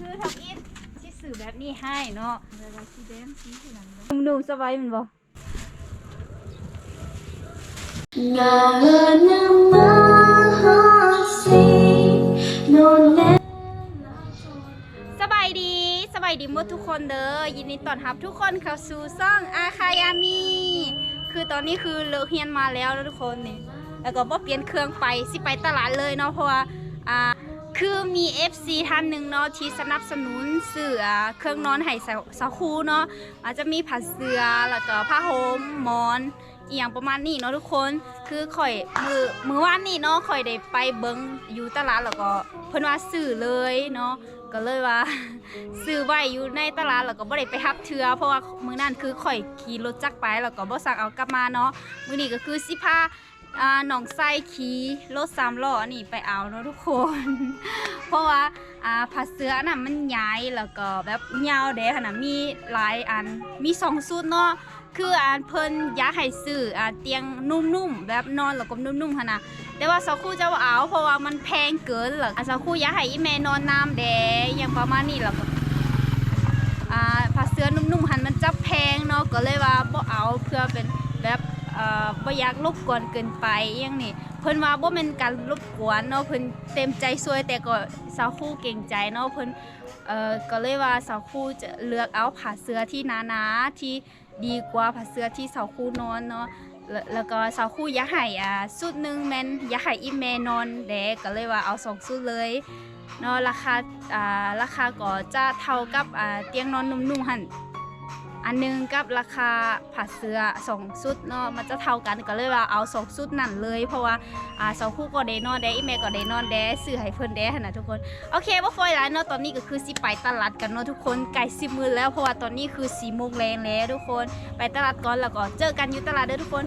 คือทำอินสิสื่อแบบนี้ให้เนาะแบบว่าสีแดงสีขนาดนั้นหนุ่มๆสบายมันบ่ Ngayon na mahasik Nonetheless สบายดีสบายดีหมดทุกคนเด้อยินดีต้อนรับทุกคนเข้าสู่ซ่องอาคายามีคือตอนนี้คือเลิกเรียนมาแล้วนะทุกคนนี่แล้วก็บ่เปลี่ยนเครื่องไปสิไปตลาดเลยเนาะเพราะว่าอ่า คือมี FC ท่านหนึ่งเนาะที่สนับสนุนซื้อเครื่องนอนให้สาวสาวคูเนาะอาจจะมีผ้าเสือแล้วก็ผ้าห่มหมอนอหย่างประมาณนี้เนาะทุกคนคือข่อยมือมือว่านนี่เนาะข่อยได้ไปเบิ้งอยู่ตลาดแล้วก็เพิ่นว่าซื้อเลยเนาะก็เลยว่าซื้อไว้อยู่ในตลาดแล้วก็บ่ได้ไปรับเทือเพราะว่ามื้อนั้นคือข่อยขี่รถจักรไปแล้วก็บ่สั่งเอากลับมาเนาะมื้อนี้ก็คือสิพา อ่าน้องไส้ขี่รถสามล้อนี่ไปเอาเนาะทุกคน เพราะว่าอ่าผ้าเสื้อน่ะมันใหญ่แล้วก็แบบยาวเด้ค่ะน่ะมีหลายอันมีสองสูตรเนาะคืออันเพิ่นอยากให้ซื้ออ่าเตียงนุ่มๆแบบนอนแล้วก็นุ่มๆค่ะนะแต่ว่าสักครู่จะว่าเอาเพราะว่ามันแพงเกินหรอกอะสักครู่อยากให้อีแม่นอนน้ำแดงอย่างประมาณนี้หรอกอ่าผ้าเสื้อนุ่มๆหันมันจะแพงเนาะก็เลยว่าบ่เอาเพื่อเป็นแบบ อ่อบ่อยากรบกวนเกินไปอหย่างนี้เพิ่นว่าบ่แม่นการรบกวนเนาะเพิ่นเต็มใจช่วยแต่ก็สักครู่เก่งใจเนาะเพิ่นเอ่อก็เลยว่าสักครู่จะเลือกเอาผ้าเสื้อที่หนาๆที่ดีกว่าผ้าเสื้อที่สักครู่นอนเนาะแล้วแล้วก็สาวคู่อยาให้อ่าสุดหนึ่งแมนอยาให้อีเมนอนแดกก็เลยว่าเอาสองสุดเลย เนาะราคาอ่าราคาก็จะเท่ากับอ่าเตียงนอนนุ่มๆหัน อันหนึงกับราคาผัดเสื้อสองสุดเนาะมันจะเท่ากันก็เลยว่าเอาสองสุดนั่นเลย เพราะว่าอ่าสองคู่ก็ได้นอนแดอีเมก็ได้นอนแดซื้อให้เพิ่นแดหั่นนะทุกคนโอเคบ่ฟอยหลายเนาะตอนนี้ก็คือสิไปตลาดกันเนาะทุกคนไก่สิมือแล้วเพราะว่าตอนนี้คือ4โมงแรงแล้วทุกคน ไปตลาดก่อนแล้วก็เจอกันอยู่ตลาดเด้อทุกคน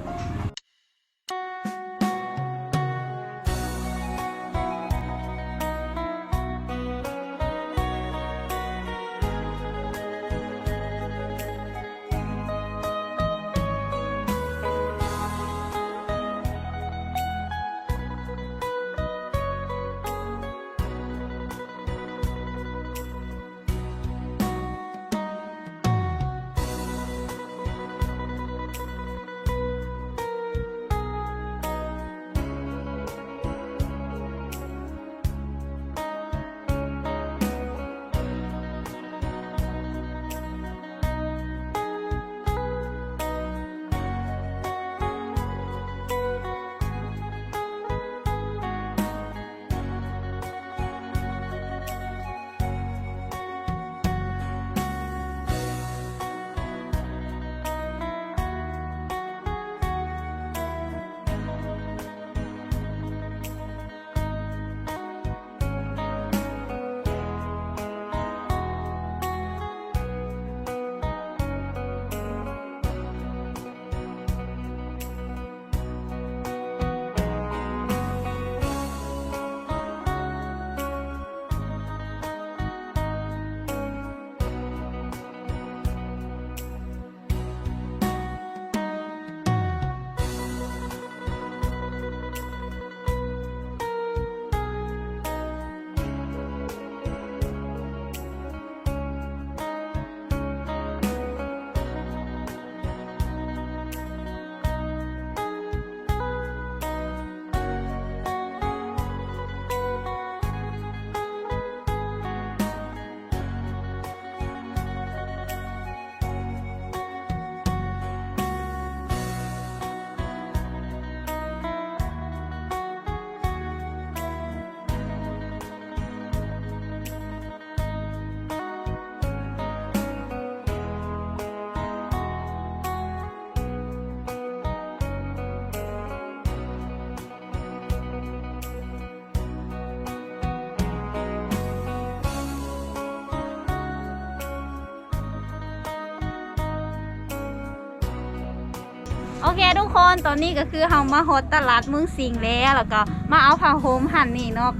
โอเคทุกคนตอนนี้ก็คือเฮามาฮอดตลาดเมืองสิงห์แล้วแล้วก็มาเอาผ้าห่มหั่นนี่เนาะ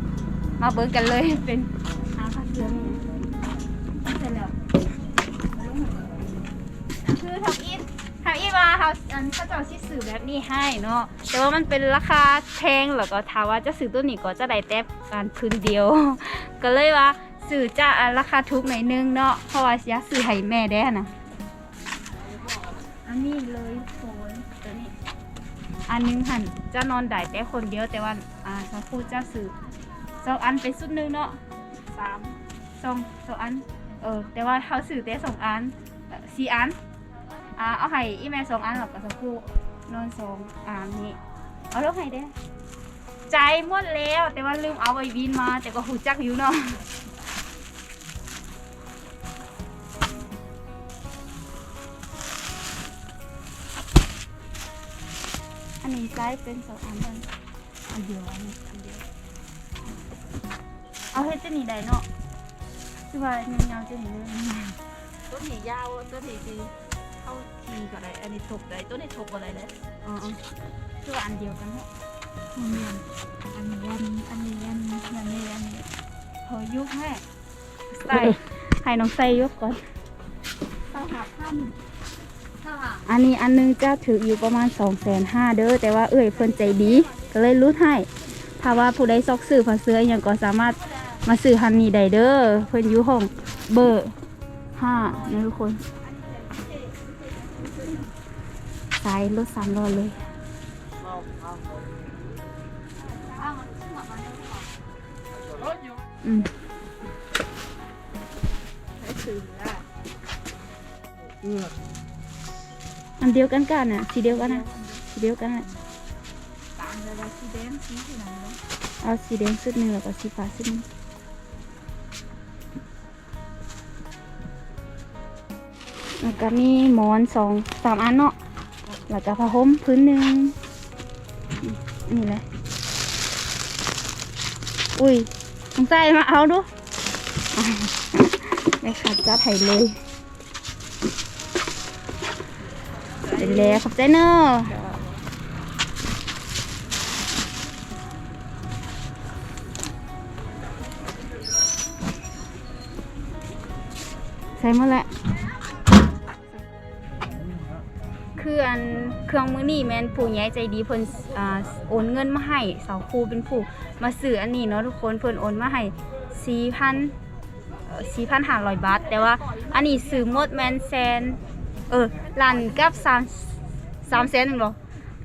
มาเบิ่งกันเลยเป็นหาผ้าเสื้อนี่เสร็จแล้วคือทำอินทำอินว่าเขาอันเขาจะสิซื้อแบบนี้ให้เนาะแต่ว่ามันเป็นราคาแพงแล้วก็ถ้าว่าจะซื้อตัวนี้ก็จะได้แต่การพื้นเดียว ก็เลยว่าซื้อสื่อจะราคาถูกหน่อยนึงเนาะเพราะว่าอยากซื้อให้แม่ได้นะอันนี้เลยโอันหนึงหันจะนอนได้แต่คนเดียวแต่ว่าอ่าสักคู่จะซื้อสองอันเป็นสุดหนึงเนาะสามสองสองอันเออแต่ว่าเขาซื้อแต่สองอันสี่อันอ่าเอาให้อีแม่สองอันหรอกกับสักคู่นอนสองอันนี้เอาล้วให้เด้ใจหมดแล้วแต่ว่าลืมเอาไว้บินมาแต่ก็หูจักอยู่เนาะ อันนี้ไซส์เป็นสองอันเลยอันเดียวอันนี้อันเดียวเอาเฮ็ดจะหนีได้เนาะคือว่าเงาๆจะหนีเลยต้นนี้ยาวต้นนี้ดีเข้าทีก็ได้อันนี้ถกได้ต้นนี้ถกอะไรได้อ๋อคืออันเดียวกันเนาะอันนี้อันนี้อันนี้อันนี้อันนี้อันนี้พอยุกให้ใส่ให้น้องใส่ยกก่อนเท่าหาพันเท่าหา อันนี้อันหนึงจะถืออยู่ประมาณ2องแสนห้าเด้อแต่ว่าเอ้ยเพิ่นใจดี ก็เลยรุดให้ถ้าว่าผู้ใดซอกซื้อผ้าเสื้ออยังก็สามารถมาซื้อฮันนี่ได้เด้อเพิ่นอยู่ห้องเบอร์ห้านะทุกคนสายรถสามล้อเลยอืมใช้สื่อ อันเดียวกันกันน่ะสีเดียวกันน่ะสีเดียวกันน่ะต่างเลยว่าสีแดงสีที่ไหนเลยเอาสีแดงสุดหนึ่งแล้วก็สีฟ้าสุดหนึ่งแล้วก็มีหมอนสองสามอันเนาะแล้วก็ผ้าห่มพื้นหนึ่งอืมนี่เลยอุ้ยสงสัยมาเอาดูอะไม่ขาดจัดให้เลย เป็นแล้วขอบใจเนอะใส่หมาแล้วคืออันเครื่องมือนี่แมนผู้ใหญ่ใจดีเพิ่นอ่าโอนเงินมาให้สาวครูเป็นผู้มาซื้ออันนี้เนาะทุกคนเพิ่นโอนมาให้4,000เอ่อ4,500 บาท แต่ว่าอันนี้ซื้อหมดแมนแสน เออล้านกับ3 3แสนหนึงหรอ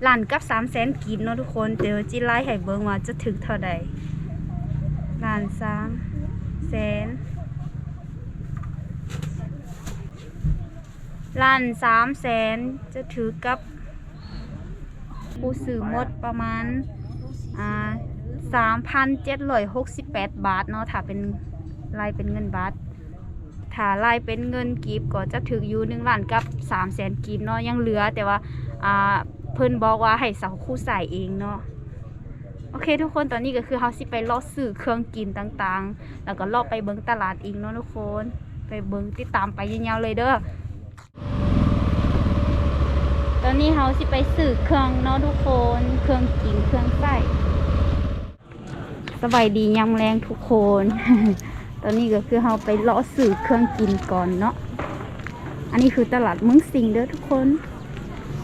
ล้านกับ3แสนกีบเนาะทุกคนเดี๋ยวจิไล่ให้เบิ่งว่าจะถึงเท่าใดล้าน3แสนล้านสามแสนจะถือกับผู้ซื้อหมดประมาณอ่าสามพันเจ็ดร้อยหกสิบแปดบาทเนาะถ้าเป็นรายเป็นเงินบาท ถ้ารายเป็นเงินกีบก็จะถืออยู่หนึ่งล้านกับสามแสนกีบเนาะยังเหลือแต่ว่าอ่าเพิ่นบอกว่าให้เสาคู่ใส่เองเนาะโอเคทุกคนตอนนี้ก็คือเฮาสิไปลาะซื้อเครื่องกินต่างๆ แล้วก็ลาะไปเบิ่งตลาดเองเนาะทุกคน ไปเบิ่งติดตามไปยาวๆเลยเด้อตอนนี้เราสิไปสื่อเครื่องเนาะทุกคนเครื่องกินเครื่องใส่สบายดียำแรงทุกคน ตอนนี้ก็คือเราไปเลาะสื่อเครื่องกินก่อนเนาะ อันนี้คือตลาดเมืองสิงเด้อทุกคน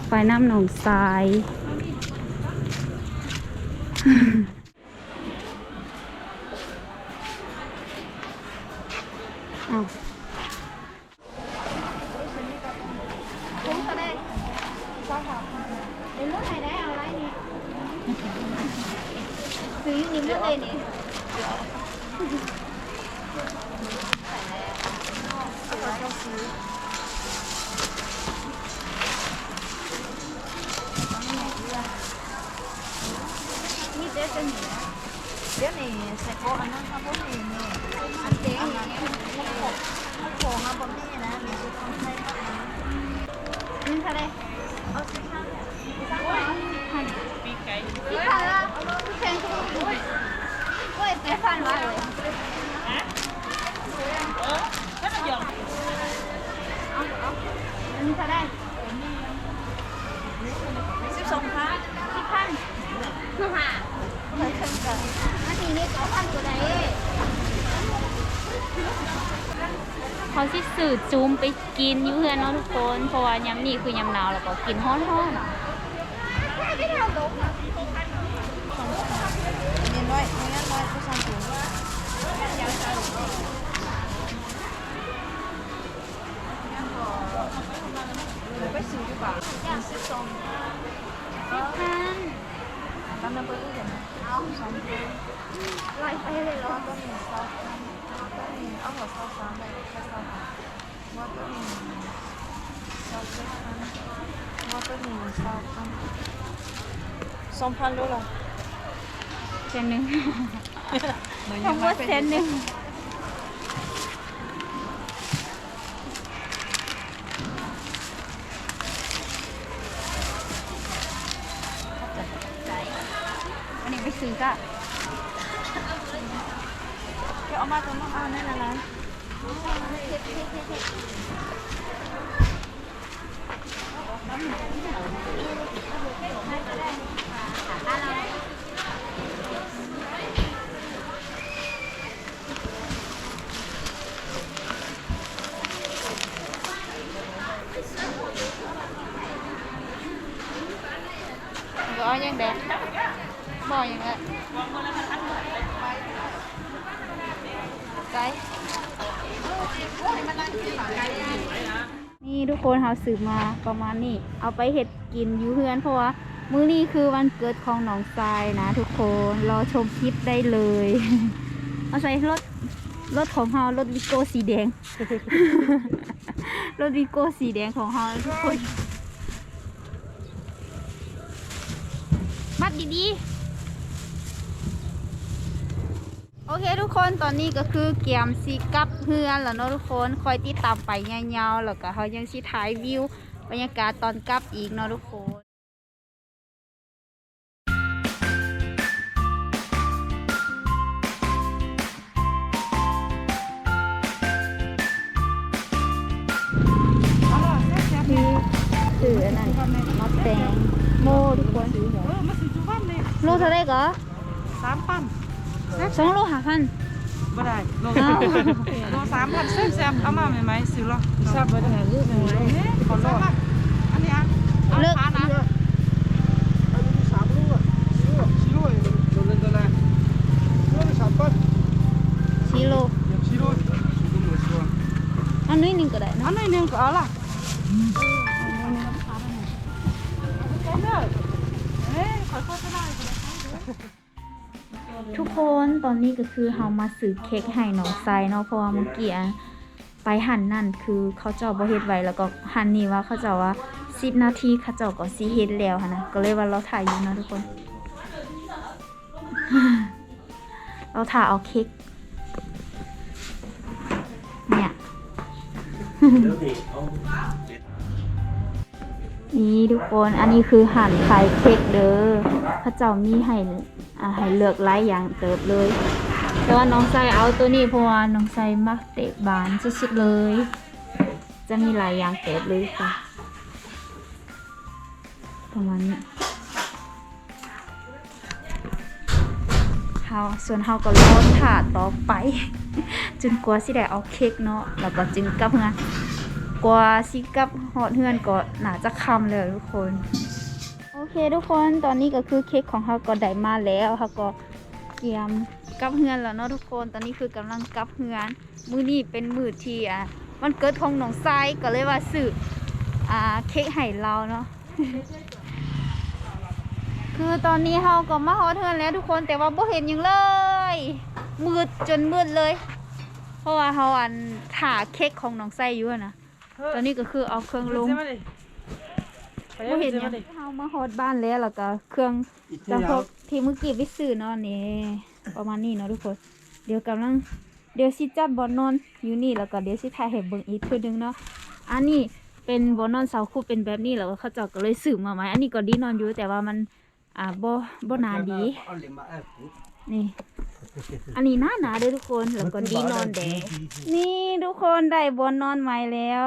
ไฟน้ำหนองทราย นี้ใส่โคือจุ้มไปกินอยู่เพื่อนเนาะทุกคน เพราะว่ายำนี่คือยำหนาวแล้วก็กินฮ้อนห้อยไม่งั้นยก็สอต้ออยู่ป่ซอสต้นหนเองเอาหัวซอสซ้ำไปซอส องพันรู้หรอเซนหนึ่งหนูยัทั้งงหมไม่ดเป็นเซนหนึ่งใจวันนี้ไปซื้อก็เดี๋ยวเอามาตัวน้องเอาแน่นอนก็เอาอย่างแนี่ทุกคนเขาสืบมาประมาณนี้ เอาไปเห็ดกินอยู่เพื่อนเพราะว่ามื้อนี้คือวันเกิดของน้องทรายนะ ทุกคนรอชมคลิปได้เลย เอาใส่รถรถของเรารถวิโก้สีแดง รถวิโก้สีแดงของเราทุกคนมัดดีๆ โอเคทุกคนตอนนี้ก็คือเกียมซีกลับเฮือนแล้วเนาะทุกคนคอยติดตามไปยาวๆแล้วก็เขายังสิถ่ายวิวบรรยากาศตอนกลับอีกเนาะทุกคนคือสื่ออันนั้นมาแตงโมทุกคนเออมาซื้อจุบันเลยโลเท่าไรก็สามพัน สองโลห้าพันบ่ได้โลอ้าวโลสามพันแซ่บแซ่บเอามาไหมไหมซื้อหรอแซ่บบ่ได้ลูกหมูขอโลอันนี้อะเลิกนะสามลูกอะลูกชิโร่โดนเล่นตัวแรกลูกสามต้นชิโลชิโร่ชิโร่หมูชิโร่อันนี้หนึ่งก็ได้นะอันนี้หนึงก็เอาล่ะเอ้ยขอโทษก็ได้ ทุกคนตอนนี้ก็คือเฮามาซื้อเค้กให้น้องไซเนาะเพราะว่าเมื่อกี้อะไปหันนั่นคือเขาเจ้าบ่เฮ็ดไว้แล้วก็หันนี่ว่าเขาเจ้าว่า10นาทีเขาเจ้าก็สิเฮ็ดแล้วหันนะก็เลยว่าเราถ่ายอยู่เนาะทุกคน เราถ่ายเอาเค้กเนี่ยนี่ทุกคนอันนี้คือหั่นขายเค้กเด้อ พระเจ้ามีให้ให้เลือกหลายอย่างเติบเลย แต่ว่าน้องใส่เอาตัวนี้เพราะว่าน้องใส่มักเตะบานสุดๆเลย จะมีหลายอย่างเติบเลยค่ะประมาณนี้เฮาส่วนเฮาก็รอถาดต่อไป จนกว่าสิได้เอาเค้กเนาะแล้วก็จึงกลับเฮือนกว่าสิกลับฮอดเฮือนก็น่าจะคำแล้วทุกคน อเคทุกคนตอนนี้ก็คือเค้กของเฮาก็ได้มาแล้วเฮาก็เตรียมกับเฮือนแล้วเนาะทุกคนตอนนี้คือกำลังกับเฮือน มือนี้เป็นมือที่อะวันเกิดของนองทรายก็เลยว่าซื้ออ่าเค้กให้เราเนาะคือตอนนี้เฮาก็มาฮอดเฮือนแล้วทุกคนแต่ว่าบ่เห็นยังเลย มืดจนมืดเลย เพราะว่าเฮาอันถ่าเค้กของนองไส้อยู่นะตอนนี้ก็คือเอาเครื่องลง บ่เห็นหยังเฮามาฮอดบ้านแล้วแล้วก็เครื่องจังพวกที่เมื่อกี้ไปซื้อเนาะนี่ประมาณนี้เนาะทุกคน เดี๋ยวกำลังเดี๋ยวสิจัดบอนนอนอยู่นี่แล้วก็เดี๋ยวสิถ่ายให้เบิ่งอีกเทื่อนึงเนาะอันนี้เป็นบอนนอนเสาคู่เป็นแบบนี้แล้วก็เขาเจ้าก็เลยซื้อมาใหม่อันนี้ก็ดีนอนอยู่แต่ว่ามันอ่าบ่บ่หนาดีเอาเหลี่ยมมาเออนี่ อันนี้หน้าหนาเด้อทุกคนแล้วก็ดีนอนแดงนี่ทุกคนได้บอนนอนใหม่แล้ว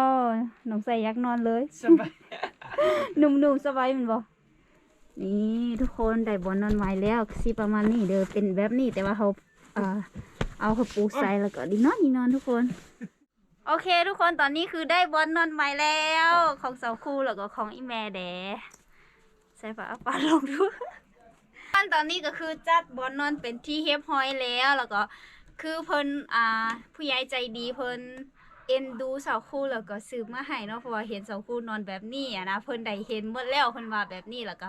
หนูใส่ยักษ์นอนเลย สบาย หนุ่มๆสบายมันบ่นี่ทุกคนได้บอนนอนใหม่แล้วสิประมาณนี้เด้อเป็นแบบนี้แต่ว่าเขาอ่าเอาเขาปูใส่แล้วก็ดีนอนดีนอนทุกคน โอเค ทุกคนตอนนี้คือได้บอนนอนใหม่แล้ว ของสาวคู่แล้วก็ของอีแม่แดใส่ฝาปาลงดูขั้นตอนนี้ก็คือจัดบอนนอนเป็นที่เรียบร้อยแล้วแล้วก็คือเพิ่นอ่าผู้ใหญ่ใจดีเพิ่น เอ็นดูสาวคู่แล้วก็ซื้อมาให้เนาะเพราะว่าเห็นสาวคู่นอนแบบนี้อะนะเพิ่นได้เห็นหมดแล้วเพิ่นว่าแบบนี้แล้วก็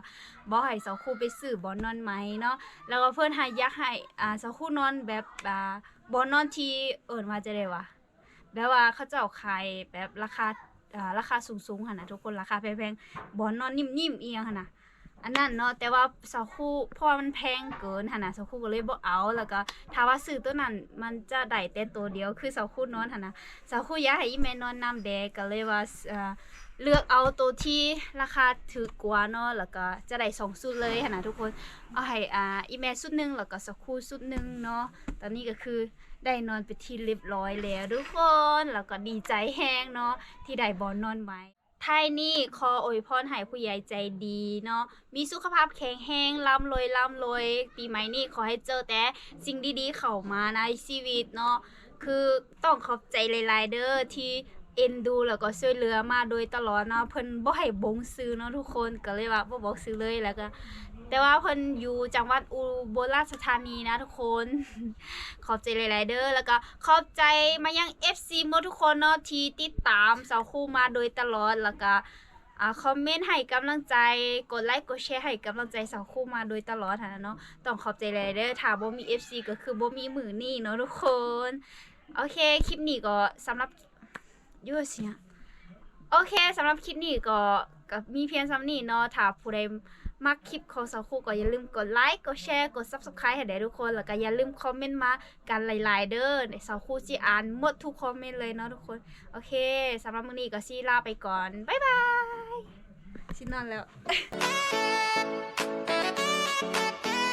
บ่ให้สาวคู่ไปซื้อบ่นอนไหมเนาะแล้วก็เพิ่นให้อยากให้อ่าสาวคู่นอนแบบอ่าบ่นอนที่เอิ้นว่าจะได้ว่าแบบว่าเขาเจ้าขายแบบราคาอ่าราคาสูงๆหั่นน่ะทุกคนราคาแพงๆบ่นอนนิ่มๆเอียงหั่นน่ะ อันนั้นเนาะแต่ว่าสาคู่เพราะว่ามันแพงเกินหันน่ะสาคู่ก็เลยบ่เอาแล้วก็ถ้าว่าซื้อตัวนั้นมันจะได้แต่ตัวเดียวคือสาคู่นอนหันน่ะสาคู่ยาให้อีแม่นอนน้ำแดงก็เลยว่าเอ่อเลือกเอาตัวที่ราคาถูกกว่าเนาะแล้วก็จะได้สองชุดเลยหันนะทุกคนเอาให้อ่าอีแม่ชุดหนึ่งแล้วก็สาคู่ชุดหนึ่งเนาะตอนนี้ก็คือได้นอนไปที่เรียบร้อยแล้วทุกคนแล้วก็ดีใจแฮงเนาะที่ได้บอนนอนไว้ ไทยนี่ขออวยพรให้ผู้ใหญ่ใจดีเนาะ มีสุขภาพแข็งแรงร่ำรวยร่ำรวย ปีใหม่นี้ขอให้เจอแต่สิ่งดีๆเข้ามาในชีวิตเนาะ คือต้องขอบใจหลายๆเด้อที่เอ็นดูแล้วก็ช่วยเหลือมาโดยตลอดเนาะเพิ่นบ่ให้บงซื้อเนาะทุกคนก็เลยว่าบ่บอกซื้อเลยแล้วก็ แต่ว่าเพิ่นอยู่จังหวัดอุบลราชธานีนะทุกคน ขอบใจหลายๆเด้อแล้วก็ขอบใจมายัง FC หมดทุกคนเนาะที่ติดตามสาวคู่มาโดยตลอดแล้วก็อ่าคอมเมนต์ให้กำลังใจกดไลค์กดแชร์ให้กำลังใจสาวคู่มาโดยตลอดหั้นนะเนาะต้องขอบใจหลายๆเด้อถ้าบ่มี FC ก็คือบ่มีมือนี่เนาะทุกคน โอเคคลิปนี้ก็สำหรับยูเสียโอเคสำหรับคลิปนี้ก็ก็มีเพียงซ้ำนี้เนาะถ้าผู้ใด มักคลิปของสาวคู่ก็อย่าลืมกดไลค์กดแชร์กด Subscribe ให้ได้ทุกคน แล้วก็อย่าลืมคอมเมนต์มากันหลายๆเด้อในสาวคู่จีอ่านหมดทุกคอมเมนต์เลยเนาะทุกคน โอเคสำหรับมื้อนี้ก็ซีลาไปก่อนบ๊ายบายสินอนแล้ว